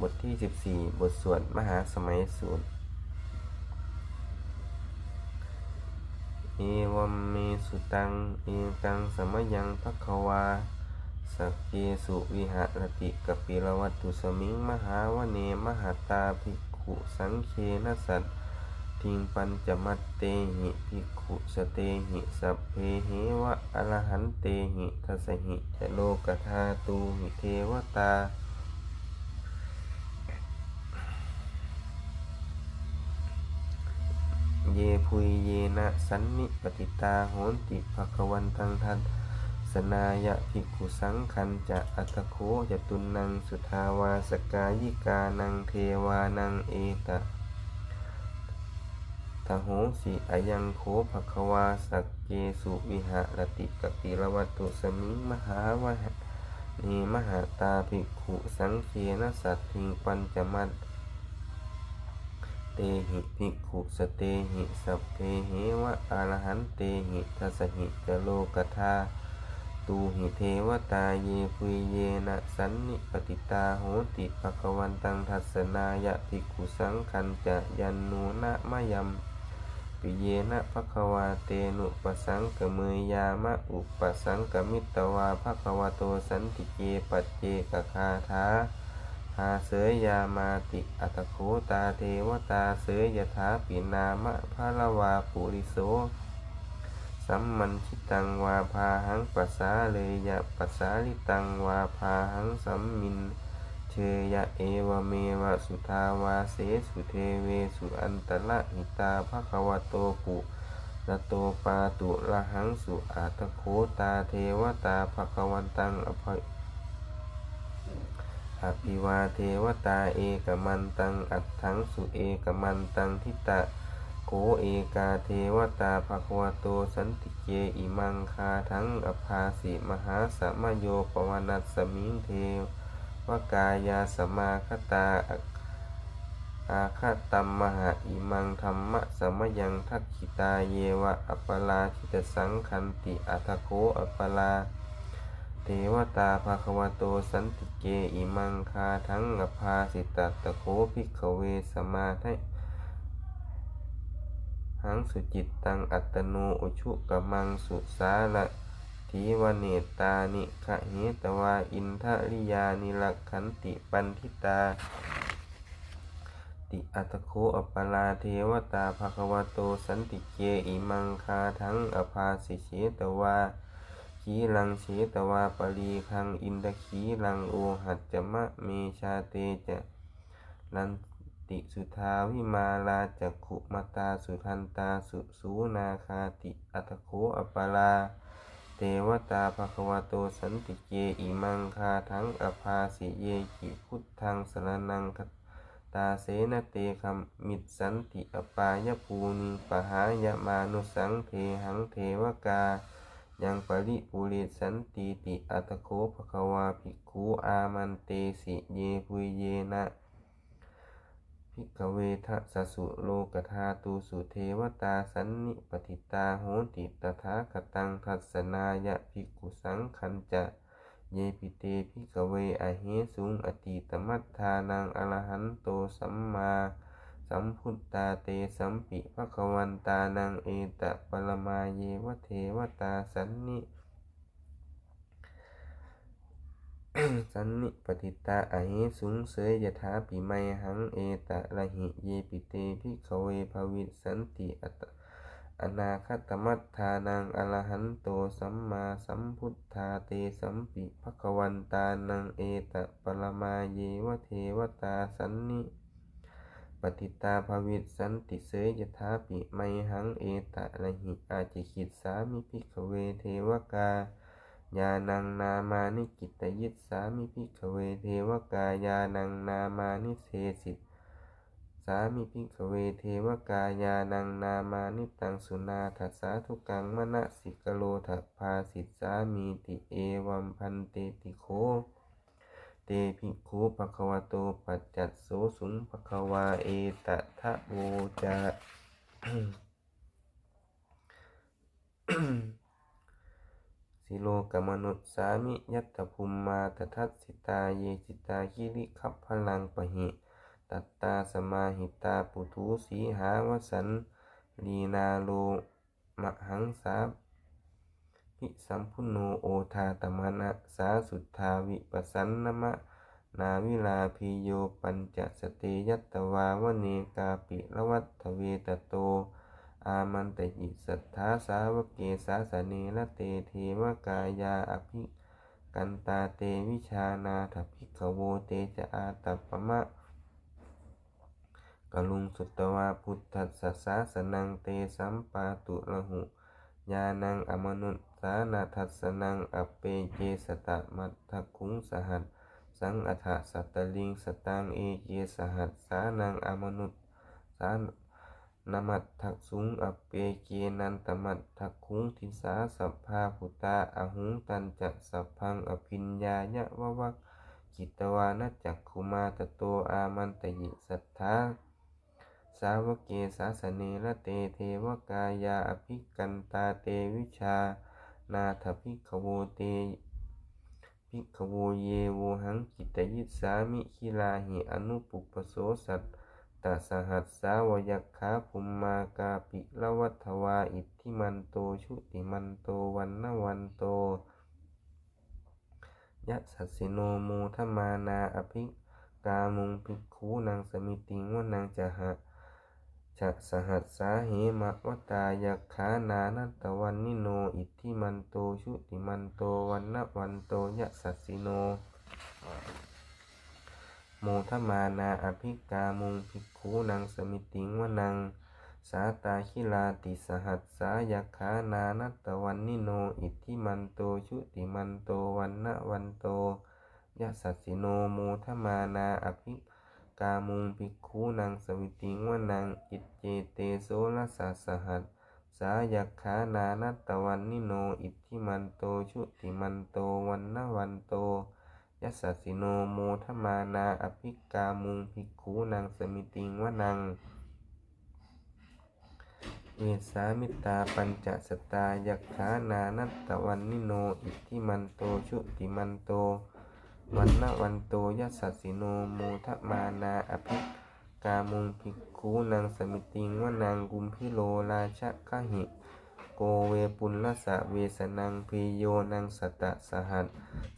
บทที่ 14 บทสวดมหาสมัยสูตรเอวัมเมสุตัง เอกังสมยังพักวาสักเกสุวิหารติกปิลวัตุสมิงมหาวเนมหาตาภิกขุสังเคนะสัตทิงปัญจมัตเตหิภิกขุสเตหิสัพเพเหวะอรหันเตหิทัสหิจะโลกธาตูหิเทวตา เยพุยเยนะสันนิปติตาโหนติภควันตังทันสนายะภิกขุสังคันจะอัตโคจะตุนังสุทาวาสกายิกานังเทวานังเอตะทโหสิอายังโคภควาสักเกสุวิหารติกปิรวัตตุสมิงมหาวะนีมหาตาภิกขุสังเคนะสัตถิงปัญจมัต เตหิภิกขุสเตหิสัพเพเหวะอรหันเตหิทัสหิจโลกธาตูหิเทวตาเยปุยเยนะสันนิปติตาโหติภควันตังทัสนายะภิกขุสังคันจะยันนูนะมะยัมปิเยนะภควาเตนุปสังกเมยยามะอุปสังกมิตวาภควโตสันติเกปัจเจกคาทา หาเสยยามาติอัตโคตาเทวตาเสยยถาปินามะพะละวาปุริโสสัมมันชิตังวาพาหังปัสสาเลยะปัสสาลิตังวาพาหังสัมมินเชยะเอวเมวะสุทาวาเสสุเทเวสุอันตละหิตาภควโตปุระโตปาตุระหังสุอัตโคตาเทวตาภควันตังอภัย อภิวาเทวตาเอกมันตัง อัตถังสุเอกมันตังทิตะโกเอกาเทวตาภควโตสันติเกอิมังคาทั้งอภาสิมหาสัมโยปวนัสสมิงเทวกายาสมาคตาอาคาตัมมหาอิมังธรรมะสมยังทักขิตาเยวะ อัปปลาชิตสังคันติอัตโคอัปปลา เทวตาภาควโตสันติเกอิมังคาทั้งอภาสิตตะโคภิกขเวสมาธิหังสุจิตตังอัตโนอุชุกมังสุสาละทีวเนตานิขะเหตวาอินทะริยานิลักขันติปันทิตา ติอัตโคอปปลาเทวตาภควโตสันติเกอิมังคาทั้งอภาสิเชตวา ขีลังเชตวาปรีคังอินทขีลังโอหัจจมะเมชาเตจะลันติสุทาวิมาลาจักขุมตาสุทันตาสุสูนาคาติอัตโคอปลาเทวตาภควโตสันติเกอิมังคาทั้งอภาสิเยกิพุทธังสรนังคตาเสนเตคัมมิตสันติอปายภูนิปหายมานุสังเทหังเทวกา ยังปริปุเรสันติติอัตโคภควาภิกขุอามันเตสิเยปุยเยนะภิกขเวทะสสุโลกธาตูสุเทวตาสันนิปติตาโหติตถาคตังทัสสนายะภิกขุสังคันจะเยปิเตภิกขเวอเหสุงอติตมัฏฐานังอรหันโตสัมมา สัมพุทธาเตสัมปิภควันตานังเอตะปรมาเยวะเทวตาสันนิสันนิปติตาอเหสุงเสยยถาปิไมหังเอตะระหิเยปิเตภิขเวภวิสันติอัตอนาคตมัฏฐานังอรหันโตสัมมาสัมพุทธาเตสัมปิภควันตานังเอตะปรมาเยวะเทวตาสันนิ ปฏิตาภวิสันติเสยยถาปิไมหังเอตะระหิอาจิคิดสามิภิกขเวเทวกายานังนามานิกิตยิสสามิภิกขเวเทวกายานังนามานิเสสิตสามิภิกขเวเทวกายานังนามานิตังสุนาทัสสาทุกังมณสิกโลทภาสิตสามีติเอวัมพันเตติโค เตภิกขุภควะโตปัจจัตโสสุงภควาเอตทะโวจะสิโลกมนุษสามิยัตถภูมมาตทัสสิตาเยจิตาคิริคัพพลังปะหิตัตตาสมาหิตาปุถุสีหาวสันลีนาโลมหังสา พิสัมพุโนโอทาตมนะสาสุทธาวิปัสสันนมะ นาวิลาพิโยปัญจสเตยัตวาวเนกาปิละวัตเวตโต อามันตยิสัทธาสาวกเกสาสเนละเตเทวกายาอภิกันตาเตวิชานาถภิกขโวเตจะอาตัปปมะกลุงสุตตวาพุทธัสสะสาสนังเตสัมปาตุละหุ ญาณังอมนุสสานาทัสนังอเปเยสตะมัทธคุงสหัสสังอัฏฐสัตตลิงสตังเอเยสหัสสานังอมนุสสานนมัตถักสุงอเปเกนันตมัตถักคุงทิสาสัพพาพุตาอหุงตันจะสัพพังอภิญญายะวะวักกิตวานจักขุมาตโตอามันตยิสัทธา สาวกเกสาสเนละเตเทวกายาอภิกันตาเตวิชา นาถภิกขโวเตภิกขโวเยโวหังกิตยิสามิคิลาหิอนุปุปโสสัตตสหัสสาวยักขาภุมมากาปิละวัฏวาอิทธิมันโตชุติมันโตวันนวันโตยะสัสสิโนโมทมานาอภิกามุงภิกขูนางสมิติงวนังจะหะ จะสหัสสาเหมะวตายักขานานัตตวันนิโน อิทธิมันโตชุติมันโตวันนวันโตยะสัสสิโนโมทมานาอภิกามุงภิกขูนางสมิติงวนัง สาตาคิลาติสหัสสายาขานานัตตวันนิโน อิทธิมันโตชุติมันโตวันนวันโตยะสัสสิโนโมทมานาอภิก กามุงภิกขูนางสมิติงวนังอิจเจเตโสลสาสหัสสายาขานานัตตวันนิโนอิทธิมันโตชุติมันโตวันนวันโตยัสสิโนโมทมานาอภิกามุงภิกขูนางสมิติงวนังเวสามิตาปัญจสตายักขานานัตตวันนิโนอิทธิมันโตชุติมันโต วันนวันโตยัสสสิโนโมทมานาอภิกามุงภิกขูนางสมิติงวนังกุมพิโลราชกหิโกเวปุลลสะเวสนังพีโยนังสตะสหัส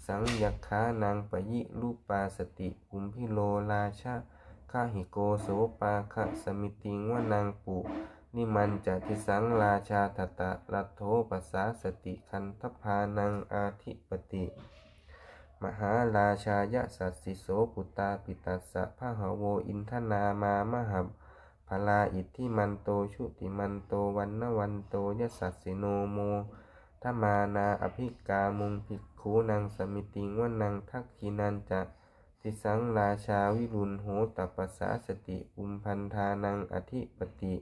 สังยักขานังปยิรูปปาสติกุมพิโลราชาข้าหิโกโสปาคะสมิติงวนังปุนิมันจะทิสังราชาตตะลัโธปัสสาสติคันทพานังอาทิปติ มหาราชายะสัสสิโสปุตตาปิตัสสะพะหะโวอินทนามามหับพลาอิทธิมันโตชุติมันโตวันนวันโตยะสัสสิโนโมทมานาอภิกามุงภิกขูนางสมิติงวนังทักขินันจะติสังราชาวิรุณโหตัปปสาสติอุมพันธานังอธิปติ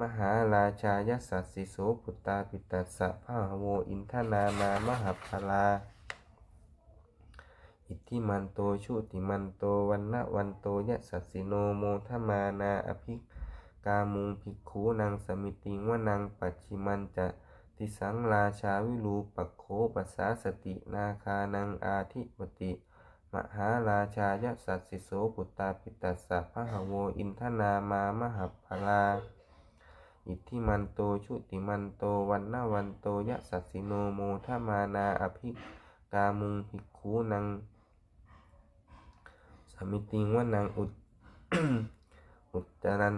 มหาราชายสัสสิโสปุตตาปิตัสสะพะโวอินทนามามหัพพลา อิทธิมันโตชุติมันโตวันนะวันโตยะสัสสิโนโมทมานาอภิกามุงภิกขูนางสมิติงวนังปัจฉิมันจะติสังราชาวิรูปักโขปัสสาสตินาคานังอาทิปติ มหาราชายสัสสิโสปุตตาปิตัสสะพะหโวอินทนามามหัพพลาอิทธิมันโตชุติมันโตวันนะวันโตยะสัสสิโนโมทมานาอภิกามุงภิกขูนัง มิติงวนังอุตอุตตรัน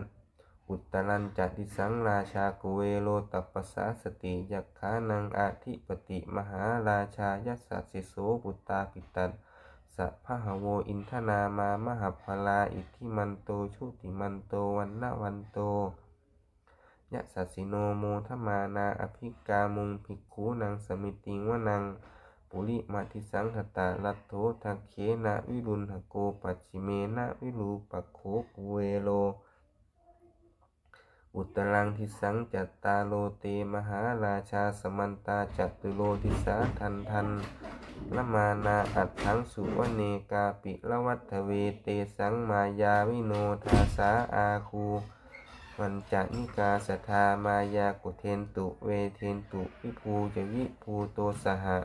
อุตตรัญจติสังราชากุเวโลตัปสาสติยักขานังอาทิปติมหาราชายัสสสิโสปุตตาปิตัสสะพหะโวอินทนามามหพลาอิทธิมันโตชุติมันโตวันนะวันโตยะสัสสิโนโมทมานาอภิกามุงภิกขูนางสมิติวนัง ปุริมาทิสังหตาลัทโธทักเขนะวิรุณหโกปัจิเมนะวิรูปโขกุเวโล อุตรังทิสังจัตตาโลเตมหาราชาสมันตาจัตุโลทิสาทันทันละมานาอัตถังสุวเนกาปิละวัฏเวเตสังมายาวิโนทาสาอาคูวันจะนิกาสทามายากุเทนตุเวเทนตุวิภูจะวิภูโตสหะ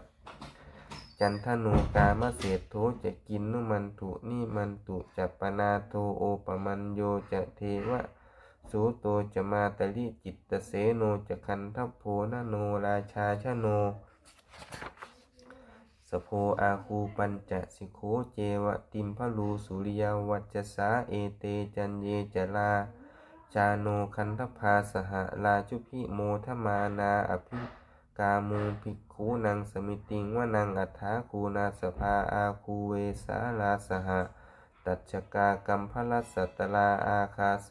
จันทโนกามเศษโทจะกินนุมันตุนิมันตุจัปปนาโทโอปมัญโยจะเทวะสูโตจะมาตลิจิตตเสโนจะคันทัพโพนโนราชาชโนสโพอาคูปัญจสิโขเจวะติมพลูสุริยวัจสาเอเตจันเยจลาจาโนคันทภาสหลาจุพิโมทมานาอภิ กามูภิกขุนังสมิติงวนังอัฏฐาคูนาสภาอาคูเวสาลาสหตัจกากัมพลัสสตลาอาคาส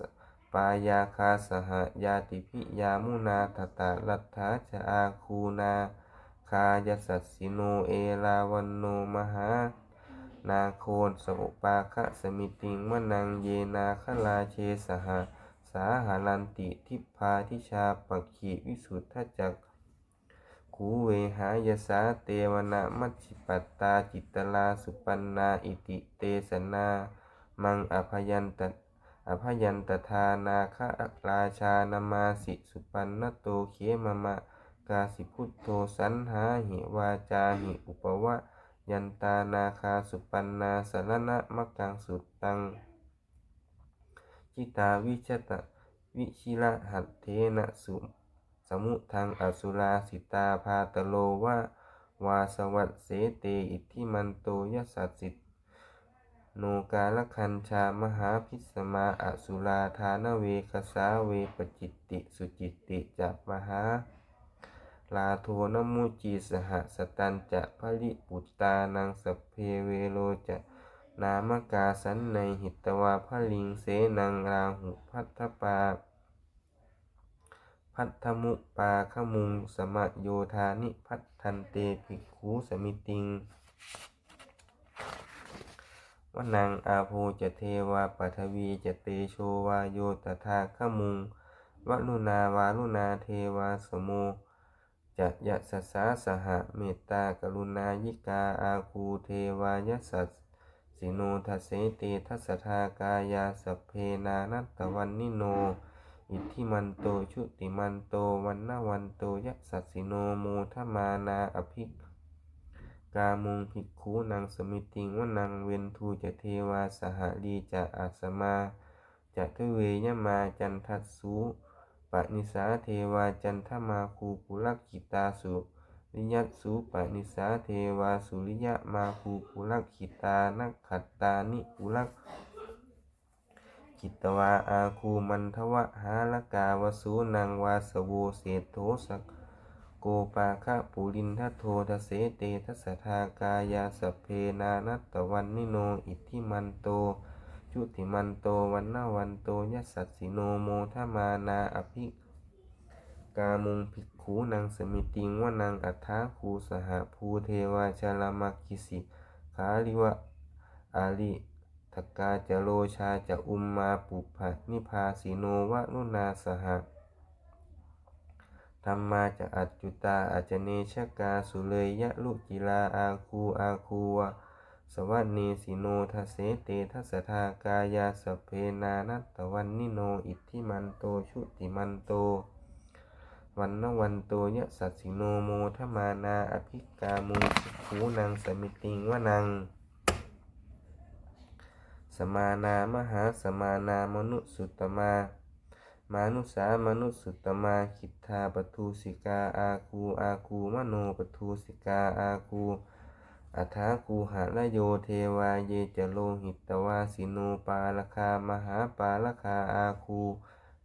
ปายาคาสหยาติพิยามุนาทตาลัทธาจะอาคูนาคายสัสสิโนเอลาวันโนมหา นาโคนสุปาคะสมิติงวนังเยนาคลาเชสหสาหารันติทิพพาทิชาปักขีวิสุทธจัก ขูเวหายสาเตวนะมัชฌิปัตตาจิตตลาสุปันนาอิติเตสนา มังอภยันตอภยันตทานาคะราชานามาสิสุปันนโตเขมมะกาสิพุทโธสันหาหิวาจาหิอุปวะยันตานาคาสุปันนาสรณะมักกังสุตตังจิตาวิชตะวิชิระหัตเทนะสุ สมุทังอสุราสิตาพาตโลวะวาสวัสเสเตอิทธิมันโตยสัสสิตโนกาลคัญชามหาพิสมาอสุราธานเวคสาเวปจิตติสุจิตติจัมหาลาโทนมุจีสหสตันจะพลิปุตตานังสเพเวโลจะนามกาสันในหิตวาพลิงเสนังราหุพัทธปา พัทธมุปาขมุง สมะโยธานิพัทธันเตภิกขุสมิติงวนังอาโภจะเทวาปัทวีจะเตโชวาโยตถาขมุงวลุนาวาลุนาเทวาสโมจะยะสัสาสหะเมตตากรุณายิกาอาคูเทวายสัสสิโนทัสเสเตทัสทากายาสเพนานัตตวันนิโน อิทธิมันโตชุติมันโตวันนวันโตยะสัสสิโนโมทมานาอภิกามุงภิกขุนังสมิติงวนังเวนทูจะเทวาสหลีจะอาสมาจะทเวยยมาจันทัสสุปนิสาเทวาจันทมาคูปุลักขิตาสุริยัตสุปนิสาเทวาสุริยะมาคูปุลักขิตานักขัตตานิปุลัก ขิตวาอาคูมันทวะหาลกาวสูนังวาสโวเศธโทสักโกปาคะปุรินทโททเสเตทัสทากายาสเพนานัตตวันนิโนอิทธิมันโตชุติมันโตวันนาวันโตยัสสัสสิโนโมทมานาอภิกามุงภิกขุนังสมิติงวนังอัฏฐาคูสหภูเทวาชาลามักคิสิขาลิวะอาลิ ทกาจะโรชาจะอุมมาปุพะนิพาสิโนวะนุนาสหะธรรมาจะอัจจุตาอัจเนชกาสุเลยยะลุจิลาอาคูอาคูวะสวัสเนสิโนทัเสเตทัสทากายาสเพนานัตตวันนิโนอิทธิมันโตชุติมันโต วันนวันโตยะสัสสิโนโมทมานาอภิกามุสิขูนังสมิติงวนัง สมานามหาสมานามนุสุตมา มานุสามนุสุตมาคิทธาปทูสิกาอาคูอาคูมโนปทูสิกาอาคูอัฐาคูหะละโยเทวาเยจโลหิตวาสิโนปาลคามหาปาลคาอาคู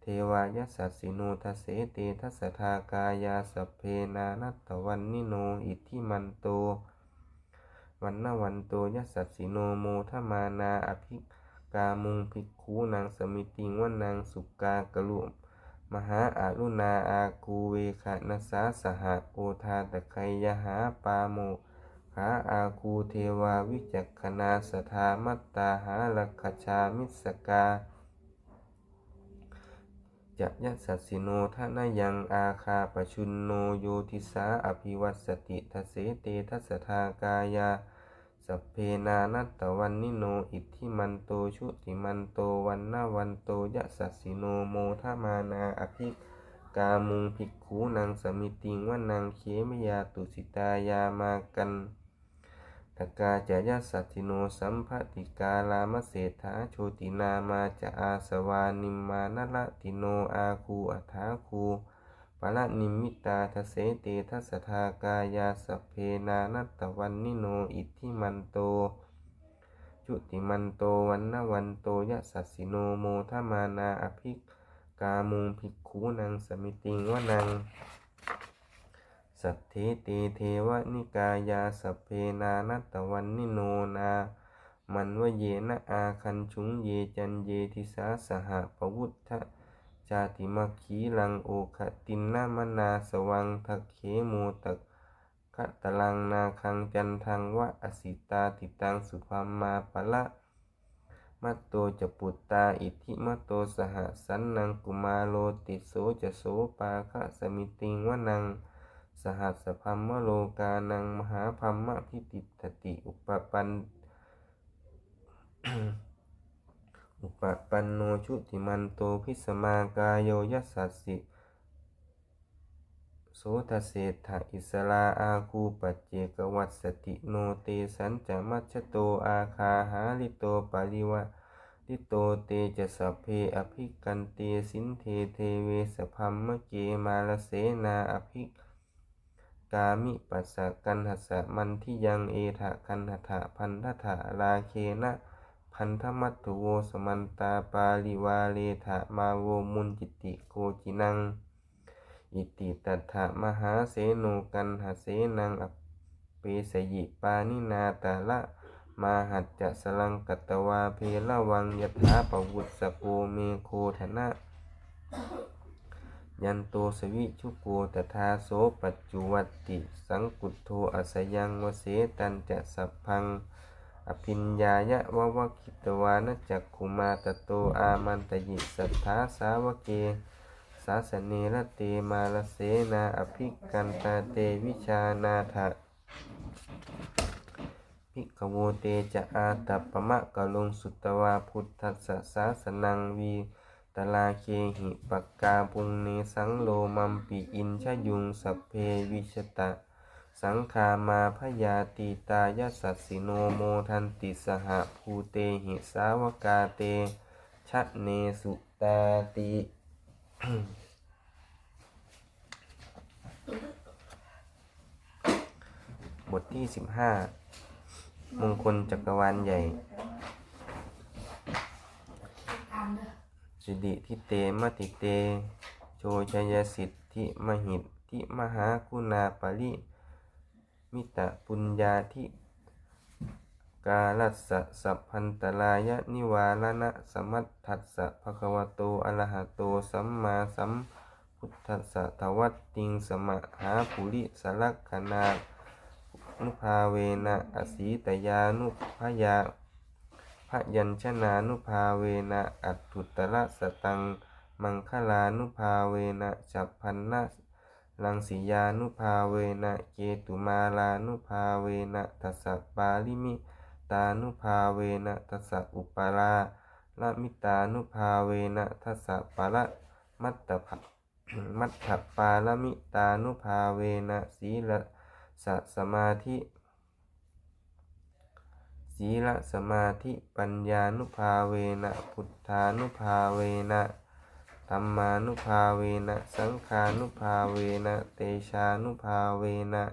เทวายสัสสิโนทเสเตทัสทากายาสเพนานัตตวันนิโนอิทธิมันโต วันนวันโตยัสสัสสิโนโมทมานาอภิกามุงภิกขุนังสมิติงวนังสุกากะลุมหาอารุณาอาคูเวคะนัสาสหโอทาตะไคยหาปาโมหาอาคูเทวาวิจักขณาสธามัตตาหาลักขชามิสกาจะยัสสสิโนทนายังอาคาปชุนโนโยทิสาอภิวัสสติทเสเตทัสทากายา สัพเพนานัตตวันนิโน อิทธิมันโต ชุติมันโต วันนาวันโต ยะสัสสิโนโมทามานา อภิกามุงภิกขูนางสมิติงวนังเขมยาตุสิตายามากันตกาจายสัตถิโนสัมภติกาลามเศรษฐาโชตินามาจะอาสวานิมมานละติโนอาคูอัฐาคู ปะละนิมิตาทเสเตทัสทากายาสเพนานัตตวันนิโนอิทธิมันโต จุติมันโตวันนวันโตยะสัสสิโนโมทมานาอภิกามุงภิกขูนางสมิติงวนัง สัทเทเตเทวนิกายาสเพนานัตตวันนิโนนามันวเยนะอาคันชุงเยจันเยทิสาสหปวุฒะ จาติมัคคีลังโอคตินนามนาสวังทักเขโมตักขะตะลังนาคังจันทังวะอสิตาติตังสุภามาปะละมัตโตจะปุตตาอิทิมัตโตสหสันนังกุมาโลติโสจะโสปาคะสมิติงวะนังสหัสพัมมโลกานังมหาพัมมะพิติตติอุปปัน อุปปันโนชุติมันโตพิสมากายโยยัสสัสสิโสทเศรษฐอิสลาอาคูปัจเจกวัตสติโนเตสันจะมัชโตอาคาหาลิโตปาริวะลิโตเตจะสัพเพอภิกันเตสินเทเทเวสพัมมะเกมาลเสนาอภิกามิปัสสะกันหัสสะมันทิยังเอทะกันหทะพันธะถะลาเคนะ พันธมัตถุโวสมันตาปาลิวาเลทะมาโวมุนจิติโกจินัง อิติตัฏฐะมหาเสโนกันหเสนังอเปสยิปานินาตาละมาหัจจะสลังกัตวาเพละวังยถาปวุตสโกเมโคธนะยันโตสวิชุโกตถาโสปัจจุวัตติสังกุตโทอสยังวเสตันจะสัพพัง อภิญญายะวะวะคิตวานจักขุมาตโตอามันตยิสัทธาสาวเกสาสเนระเตมาลเสนาอภิกันตาเตวิชานาถะภิกขโวเตจะอาตัปปะมะกะลงสุตตวาพุทธัสสะสาสนังวีตลาเคหิปักกาปุงเนสังโลมัมปิอินชยุงสัพเพวิชตะ สังคามาพยาตีตายสัสสิโนโมทันติสหภูเตหิสาวกาเตชะเนสุตาติบทที่สิบห้ามงคลจักรวาลใหญ่สิริทิเตมติเต โชชยสิทธิมหิตทิมหาคุณาปริ มิตะปุญญาธิกาลัสสะสัพพันตรายะนิวาลนะสมัตถัสสะภะคะวะโตอะระหะโตสัมมาสัมพุทธัสสะทวัตติงสมะหาภูริสลักขณานุภาเวนะอสีตยานุพยาพยัญชนานุภาเวนะอัตถุตระสตัง มังคลานุภาเวนะจัพพันนะ ลังสียานุภาเวนะเกตุมาลานุภาเวนะทัสสะปาลิมิตานุภาเวนะทัสสะอุปาราละมิตานุภาเวนะทัสสะปะละมัตตภะมัตถปาลมิตานุภาเวนะสีละสะสมาธิศีลสมาธิปัญญานุภาเวนะพุทธานุภาเวนะ ธรรมานุภาเวนะสังขานุภาเวนะเตชานุภาเวนะ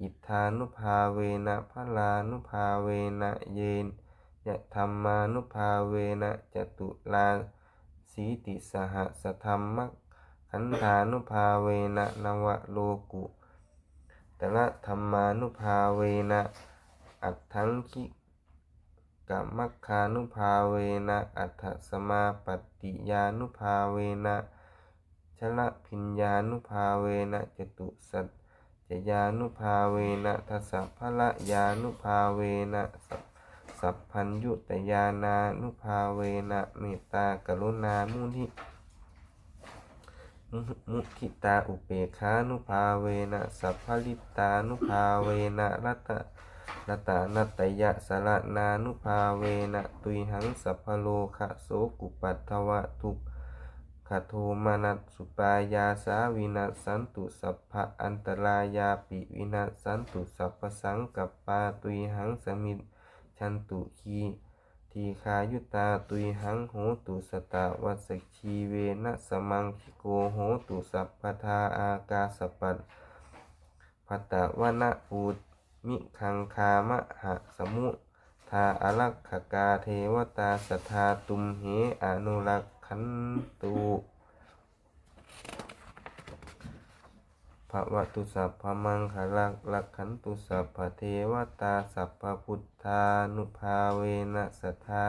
อิทธานุภาเวนะพลานุภาเวนะเยนยะธรรมานุภาเวนะจตุลาสีติสหสธรรมขันธานุภาเวนะนวโลกุตละธรรมานุภาเวนะอัตถังคิ กัมัคคานุภาเวนะอัฏฐสมาปฏิยานุภาเวนะชละพิญญานุภาเวนะจตุสัจจยานุภาเวนะทัสสะพละยานุภาเวนะสัพพัญยุตยานานุภาเวนะเมตตากรุณามุทิมุมุทิตาอุเปกขานุภาเวนะสัพพลิตานุภาเวนะรัต นตานัตยะสระนานุภาเวนะตุยหังสัพพโลคะโสกุปัตถวะทุกขโทมานัสสุปายาสาวินัสันตุสัพพะอันตรายาปิวินัสันตุสัพพสังกัปปาตุยหังสมิจฉันตุคีทีคายุตาตุยหังโหตุสตาวัสชีเวนะสมังคิโกโหตุสัพพทาอากาสปัตพัตตวนะปู มิคังคามะหะสมุทาอลักขกาเทวตาสทาตุมเหอนุรักขันตุภะวะตุสัพพมังคลักลักขันตุสัพพเทวตาสัพพพุทธานุภาเวนะสทา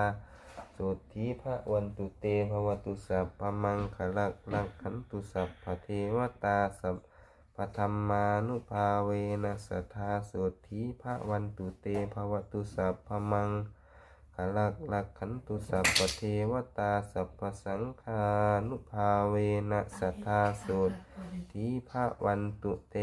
สุทธิภะวันตุเตภวตุสัพพมังคลักลักขันตุสัพพเทวตาสัพพ ธรรมานุภาเวนะสทาสุทธิภะวันตุเตภวตุสัพพมังขลักลักขันตุสัพพเทวตาสัพพสังฆานุภาเวนะสัทธาโสทีพระวันตุเต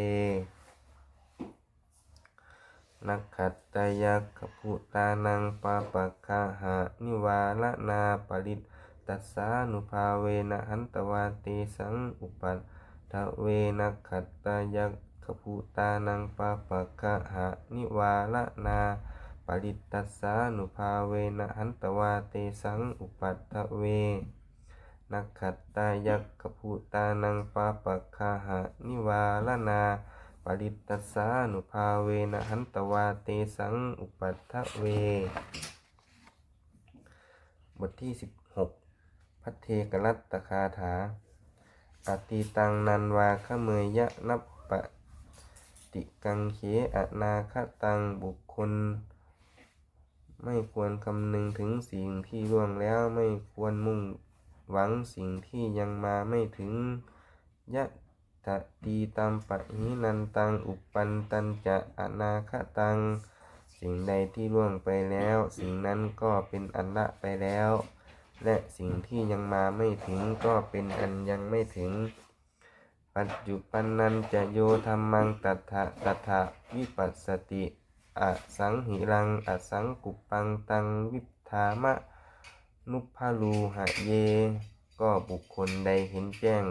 นักขัตตยักขพุตานังปาปะคาหานิวาลนาปริตตัสสานุภาเวนะหันตวาเตสังอุปัฏฐ เวนัขัตตยักขพุตานังปาปะคาหานิวาลนาปริตตัสสานุภาเวนะหันตวาเตสังอุปัฏฐเวนักขัตตายักขพุตานังปาปะคาหานิวาลนาปริตตัสสานุภาเวนะหันตวาเตสังอุปัฏฐเว บทที่ 16 พัทเทกรัตตคาถา อติตังนันวาขเมยยะนับปะติกังเขอนาคตังบุคคล ไม่ควรคำนึงถึงสิ่งที่ล่วงแล้วไม่ควรมุ่งหวังสิ่งที่ยังมาไม่ถึงยะตะตีตัมปะหินันตังอุปปันตันจะอนาคตัง สิ่งใดที่ล่วงไปแล้ว สิ่งนั้นก็เป็นอันละไปแล้ว และสิ่งที่ยังมาไม่ถึงก็เป็นอันยังไม่ถึง ปัจจุปันนันจะโยธรรมังตัทะตัทะวิปัสสติอสังหิรังอสังกุปังตังวิธามะ นุพาลูหะเย ก็บุคคลใดเห็นแจ้ง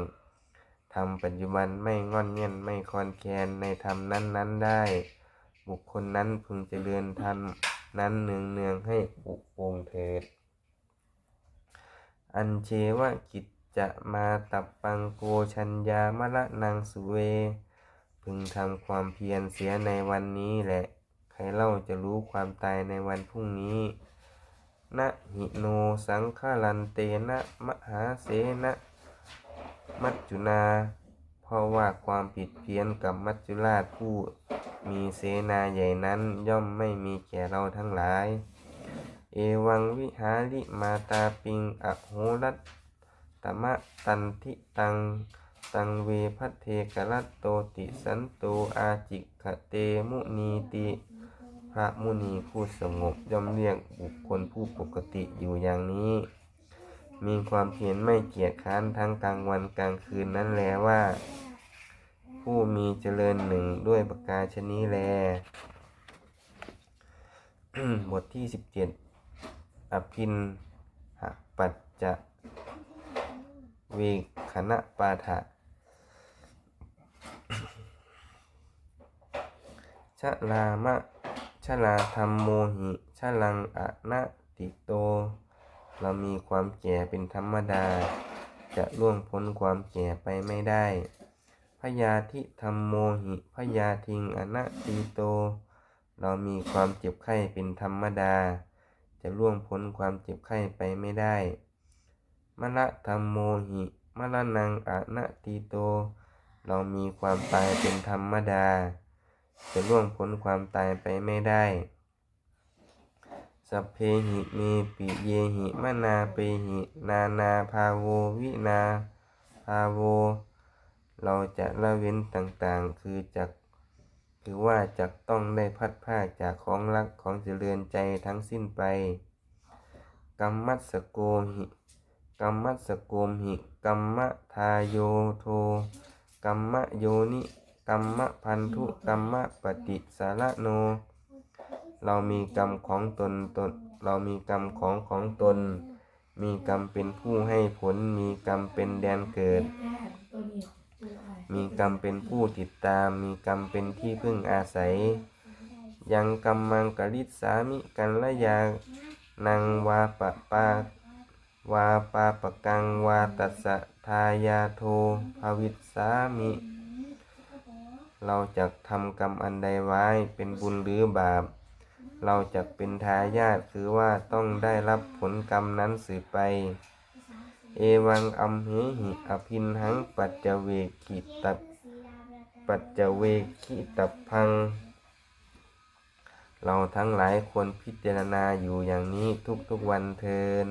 ทำปัจจุบันไม่งอนเงียนไม่คอนแคนในธรรมนั้นๆได้ บุคคลนั้นพึงเจริญธรรมนั้นเนืองเนืองให้ปุโปงเถิด อันเชวะกิจจะมาตับปังโกชัญญามะละนังสุเว พึงทำความเพียรเสียในวันนี้แหละ ใครเล่าจะรู้ความตายในวันพรุ่งนี้ นะหิโนสังฆลันเตนะมหาเสนะ มัจจุนา เพราะว่าความผิดเพี้ยนกับมัจจุราชผู้ มีเสนาใหญ่นั้นย่อมไม่มีแก่เราทั้งหลาย เอวังวิหาริมาตาปิงอโหรัตตมะตันทิตัง ตังเวพัทเทกรัตโตติสันโตอาจิกขเตมุนีติพระมุนีผู้สงบย่อมเรียกบุคคลผู้ปกติอยู่อย่างนี้ มีความเพียรไม่เกียจค้านทั้งกลางวันกลางคืนนั้นแลว่า ผู้มีเจริญหนึ่งด้วยประกาศนี้แล บทที่สิบเจ็ด อภินหปัจจะเวขณะปาฐะชะลามะชะลาธรรมโมหิชะลังอะนะติโต เรามีความแก่เป็นธรรมดา จะล่วงพ้นความแก่ไปไม่ได้ พยาธิธรรมโมหิพยาทิงอนะติโต เรามีความเจ็บไข้เป็นธรรมดา จะล่วงพ้นความเจ็บไข้ไปไม่ได้ มะละธรรมโมหิมะละนังอะนะติโต เรามีความตายเป็นธรรมดา จะล่วงพ้นความตายไปไม่ได้ สัพเพหิเมปิเยหิมนาเปหินานาภาโววินาภาโว เราจะละเว้นต่างๆ คือจัก คือว่าจักต้องได้พัดภาคจากของรักของเจริญใจทั้งสิ้นไปกัมมัสโกหิกัมมัสโกมหิกัมมะทายโยโทกัมมะโยนิกัมมะพันธุกัมมะปฏิสารโน เรามีกรรมของตนตน เรามีกรรมของของตน มีกรรมเป็นผู้ให้ผล มีกรรมเป็นแดนเกิด มีกรรมเป็นผู้ติดตาม มีกรรมเป็นที่พึ่งอาศัย ยังกรรมังกลิสามิกันละยานังวาปะปาวาปาปะกังวาตัสะทายาโทภวิสามิ เราจะทำกรรมอันใดไว้เป็นบุญหรือบาป เราจะเป็นทายาทคือว่าต้องได้รับผลกรรมนั้นสืบไป เอวังอัมเหหิอภินหังปัจจเวกิตับปัจจเวกิตับพัง เราทั้งหลายควรพิจารณาอยู่อย่างนี้ทุกๆวันเทิน